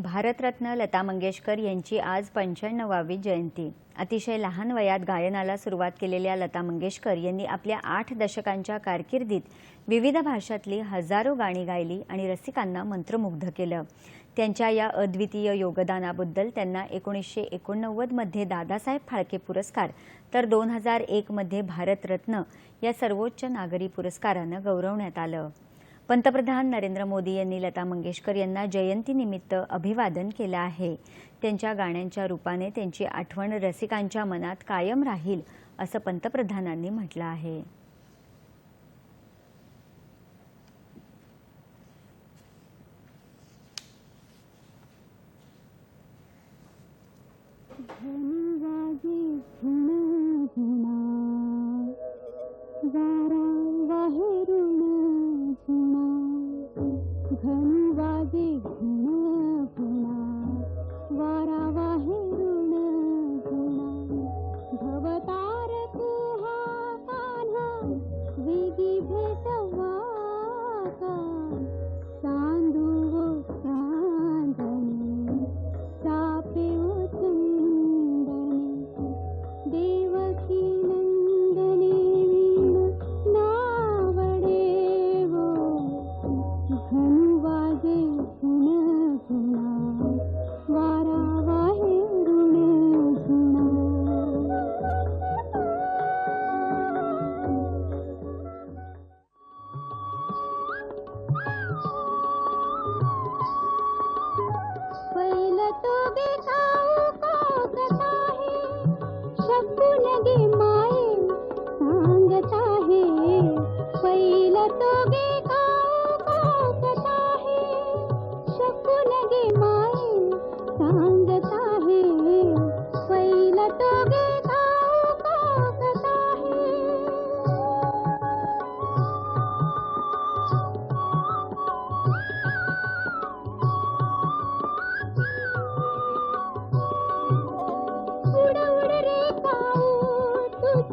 भारतरत्न लता मंगेशकर यांची आज पंच्याण्णवावी जयंती. अतिशय लहान वयात गायनाला सुरुवात केलेल्या लता मंगेशकर यांनी आपल्या आठ दशकांच्या कारकिर्दीत विविध भाषातली हजारो गाणी गायली आणि रसिकांना मंत्रमुग्ध केलं. त्यांच्या या अद्वितीय योगदानाबद्दल त्यांना एकोणीसशे एकोणनव्वदमध्ये दादासाहेब फाळके पुरस्कार तर दोन हजार एकमध्ये भारतरत्न या सर्वोच्च नागरी पुरस्कारानं गौरवण्यात आलं. पंतप्रधान नरेंद्र मोदी यांनी लता मंगेशकर यांना जयंतीनिमित्त अभिवादन केलं आहे. त्यांच्या गाण्यांच्या रूपाने त्यांची आठवण रसिकांच्या मनात कायम राहील असं पंतप्रधानांनी म्हटलं आहे. वारा वाहेरून धनु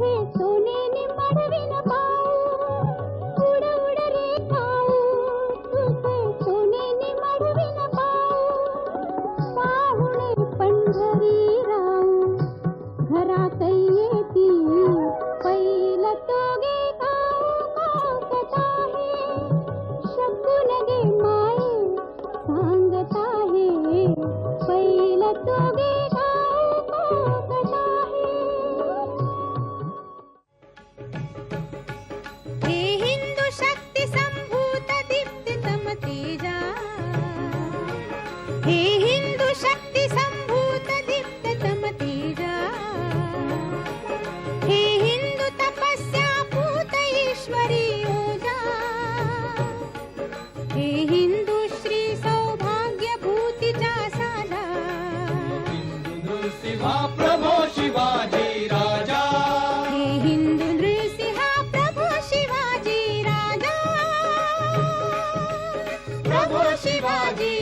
beso. शिवाजी राजा प्रभो शिवाजी